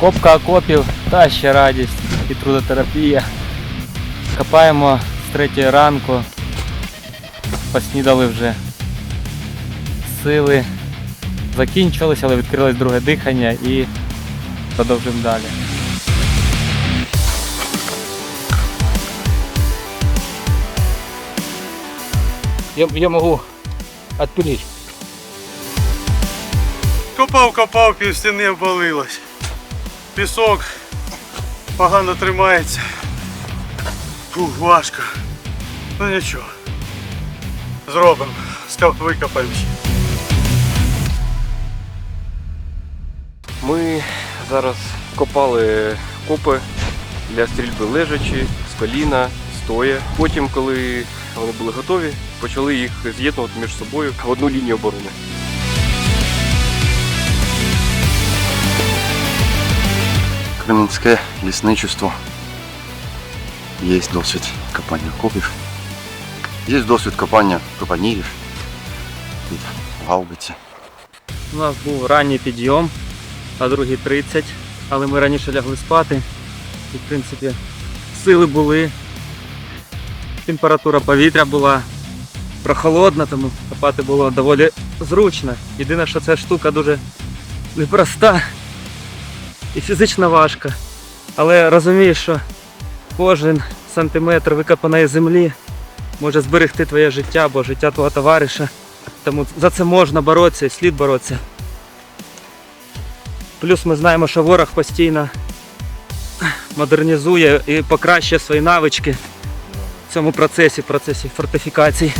Копка окопів та ще радість і трудотерапія. Копаємо з третьої ранку. Поснідали вже. Сили закінчилися, але відкрилось друге дихання і продовжуємо далі. Я, я могу отпилить. Копав, копав, пів стіни обвалилось. Пісок погано тримається. Фух, важко. Ну нічого. Зробимо. Скав викопаємо. Ми зараз копали копи для стрільби лежачі, з коліна, стоя. Потім, коли вони були готові, почали їх з'єднувати між собою в одну лінію оборони. Кременське лісничество. Є досвід копання копів. Є досвід копання копанірів під гаубиці. У нас був ранній підйом, а 2.30, але ми раніше лягли спати. І в принципі сили були. Температура повітря була прохолодна, тому копати було доволі зручно. Єдине, що ця штука дуже непроста і фізично важка. Але розумієш, що кожен сантиметр викопаної землі може зберегти твоє життя або життя твого товариша. Тому за це можна боротися і слід боротися. Плюс ми знаємо, що ворог постійно модернізує і покращує свої навички в цьому процесі, в процесі фортифікацій.